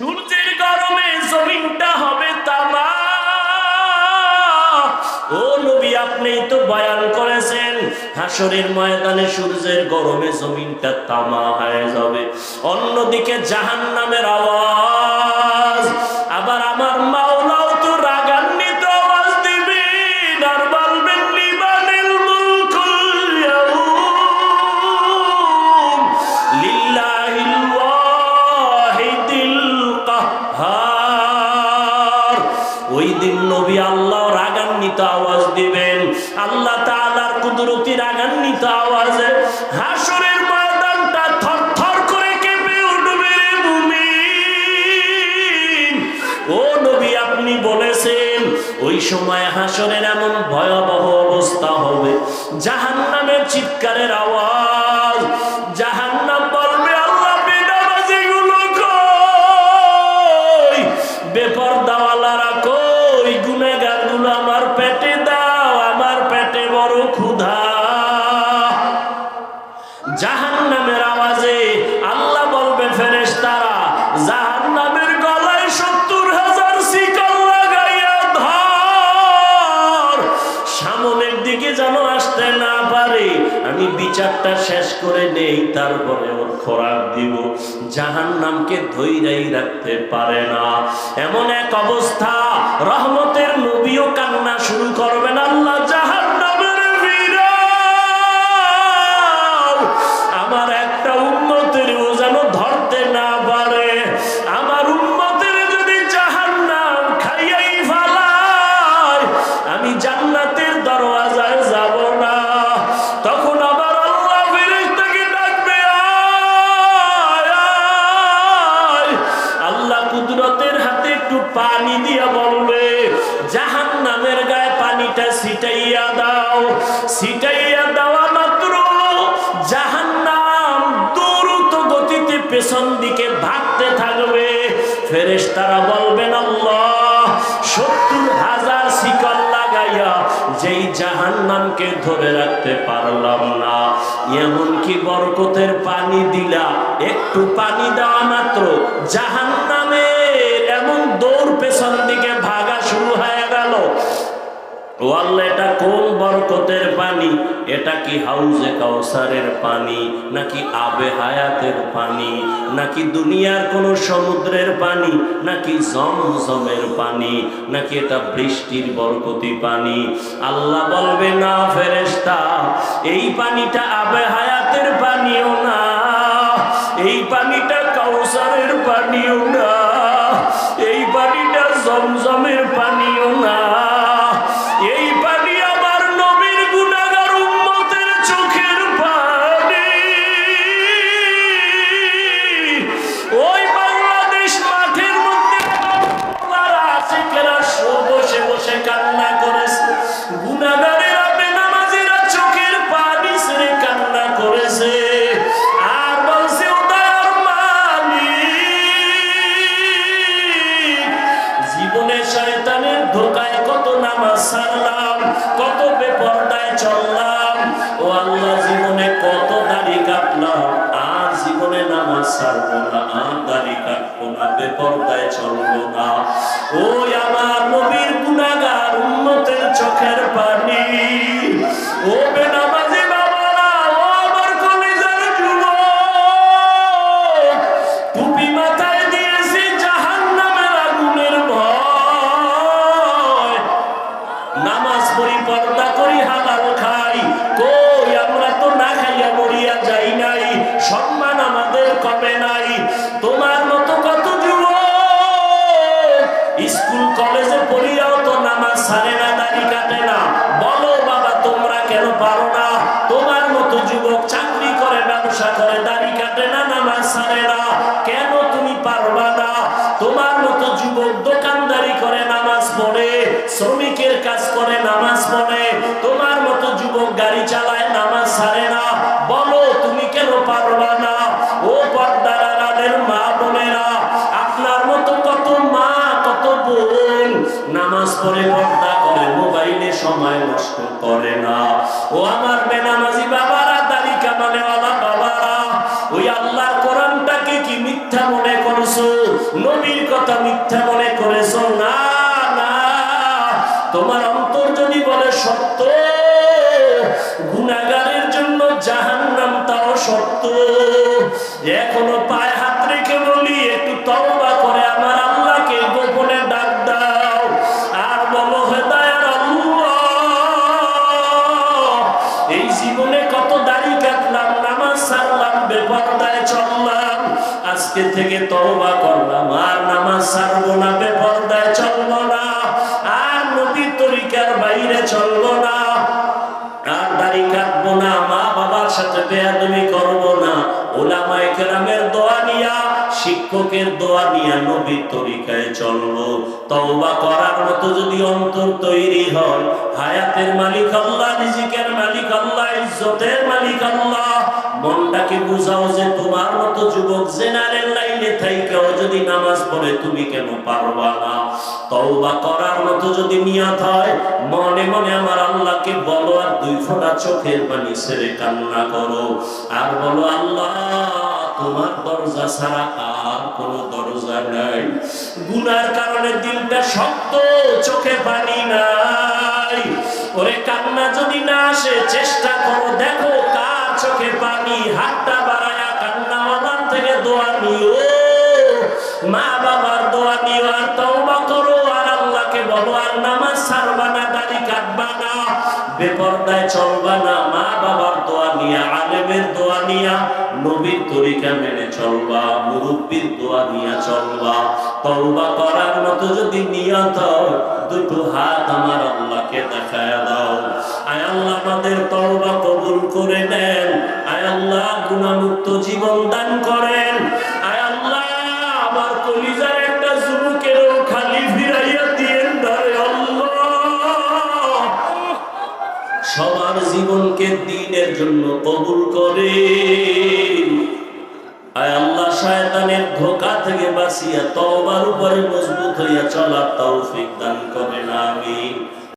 সূর্যের গরমে জমিনটা হবে তামা। ও নবী, আপনি তো বয়ান করেছেন, হাসরের ময়দানে সূর্যের গরমে জমিনটা তামা হয়ে যাবে। অন্যদিকে জাহান নামের আওয়াজ। সময় হাসরের এমন ভয়াবহ অবস্থা হবে। জাহান্নামের চিৎকারের আওয়াজ। জাহান্নাম বলবে, আল্লাহ, বেনামাজিগুলো কই? বেপরদাওয়ালারা কই? গুনেগারগুলো আমার পেটে দাও, আমার পেটে বড় ক্ষুধা। জাহান্নামের আওয়াজে আল্লাহ বলবে, ফেরেশতারা জাহান্নামের যেন না পারে, আমি বিচারটা শেষ করে নেই, তারপরে ওর খোরাক দিব। জাহান নামকে ধৈরাই রাখতে পারে না। এমন এক অবস্থা, রহমতের নবীও কান্না শুরু করবেন, আল্লাহ জাহান্নামের ছিটাইয়া দাও, ছিটাইয়া দেওয়া মাত্র জাহান্নাম দ্রুত গতিতে পেছন দিকে ভাগতে থাকবে। বলবেন হাজার শিকল লাগাইয়া যেই জাহান্নামকে ধরে রাখতে পারলাম না। এমনকি বরকতের পানি দিলা, একটু পানি দেওয়া মাত্র জাহান্নামের ও এটা কোন বরকতের পানি? এটা কি হাউজে কাউসারের পানি, নাকি আবে হায়াতের পানি, নাকি দুনিয়ার কোন সমুদ্রের পানি, নাকি জমজমের পানি, নাকি এটা বৃষ্টির বরকতি পানি? আল্লাহ বলবে, না ফেরেশতা, এই পানিটা আবে হায়াতের পানিও না, এই পানিটা কাউসারের পানিও না, এই পানিটা জমজমের পানিও সারবো না আমদানি কাটবো না বেপরদায় চলবো না। ওই আমার নবীর গুণাগার উন্নতের চোখের পানি। ও বেনামাজি পড়ে তোমার মতো যুবক গাড়ি চালায়, নামাজ সারে না। বলো, তুমি কেন পারবা না? ও পর্দার মা বোনেরা, আপনার মতো কত মা, কত বোন নামাজ পড়ে, পর্দা করে, মোবাইলে সময় নষ্ট করে না। ও আমার বেনামাজি বাবারা, দাড়ি কামানেওয়ালা বাবারা, ওই আল্লাহর কোরআনটাকে কি মিথ্যা মনে করছ? নবীর কথা মিথ্যা মনে করেছ? না না। তোমার সত্য। গুনাগারের জন্য জাহান্নাম তাও সত্য। এখনও পায়ে হাত রেখে বলি, একটু করে আমার আল্লাহকে গোপনে ডাক দাও। আর বলো এই জীবনে কত দাড়ি কাটলাম, নামাজ সারলাম, বেপরদায় চললাম, আজকে থেকে তওবা করলাম, আর নামাজ শিক্ষকের দোয়া নিয়া নবীর তরিকায় চলবো। তওবা করার মতো যদি অন্তর তৈরি হয়, হায়াতের মালিক আল্লাহ, রিজিকের মালিক আল্লাহ, ইজ্জতের মালিক আল্লাহ, মনটাকে বুঝাও যে তোমার মতো যুবক জেনারেল লাইনে থাইকেও যদি নামাজ পড়ে তুমি কেন পারবা না? তওবা করার মতো যদি নিয়ত হয়, মনে মনে আমার আল্লাহকে বলো আর দুই ফোঁটা চোখের পানি ছেড়ে কান্না করো। আর বলো, আল্লাহ, তোমার দরজা ছাড়া আর কোনো দরজা নাই। গুনার কারণে দিলটা শক্ত, চোখে পানি নাই। ওরে কান্না যদি না আসে, চেষ্টা করো, দেখো কার চোখে পানি। হাতটা বাড়ায়া কান্না, আমার থেকে দোয়া নিও। মা বাবার দোয়া নিও, আর তওবা করো, আর আল্লাহকে বলো, আর নামাজ ছাড়বা না, দাড়ি কাটবা না, বেপরদায় চলবা না। মা বাবার দোয়া নিয়া, আলেমের দোয়া নিয়া নবীর তরিকা মেনে চলবা, মুরব্বীর দোয়া নিয়ে চলবা। তওবা করার মতো যদি নিয়ত দুটো হাত আমার আল্লাহকে দেখায় দাও। আয় আল্লাহ, আমাদের তওবা কবুল করে নেন। আয় আল্লাহ গুণামুক্ত জীবন দান করেন। সবার জীবনকে দিনের জন্য কবুল করে। আয় আল্লাহ, শয়তানের ধোকা থেকে বাঁচিয়া তওবার উপরে মজবুত হইয়া চলার তৌফিক দান করেন, আমিন।